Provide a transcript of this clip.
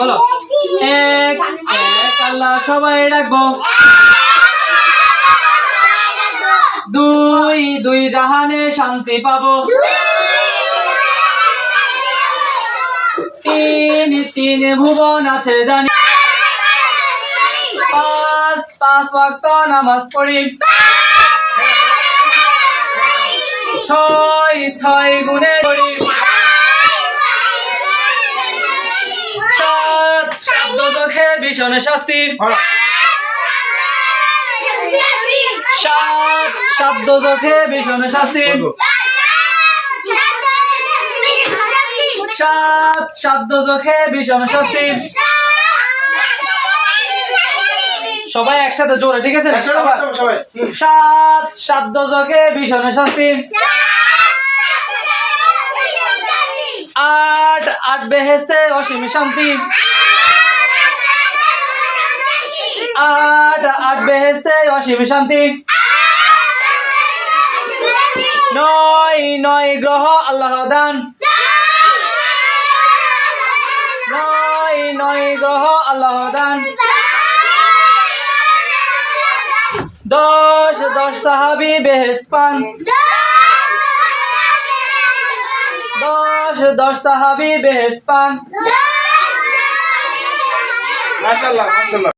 বলো। এক এক, আল্লাহ সবাই ডাকবো। দুই দুই জাহানে শান্তি পাবো। তিন তিন ভুবন আছে জানি। পাঁচ পাঁচ ওয়াক্ত নামাজ পড়ি। ছয় ছয় গুণে ভীষণ শাস্তি। সাত শব্দ চোখে ভীষণ শাস্তি। সাত শব্দ চোখে ভীষণ শাস্তি। সবাই একসাথে জোরে ঠিক আছে। সবাই। সাত শব্দ চোখে ভীষণ শাস্তি। আট আট বেহেস্তে অসীম শান্তি। আট আট বেহেস্তে অসীম শান্তি। নয় নয় গ্রহ আল্লাহ দান। নয় নয় গ্রহ আল্লাহ দান। দশ দশ সাহাবি বেহেস্ত পান। দশ দশ সাহাবি বেহেস্ত পান।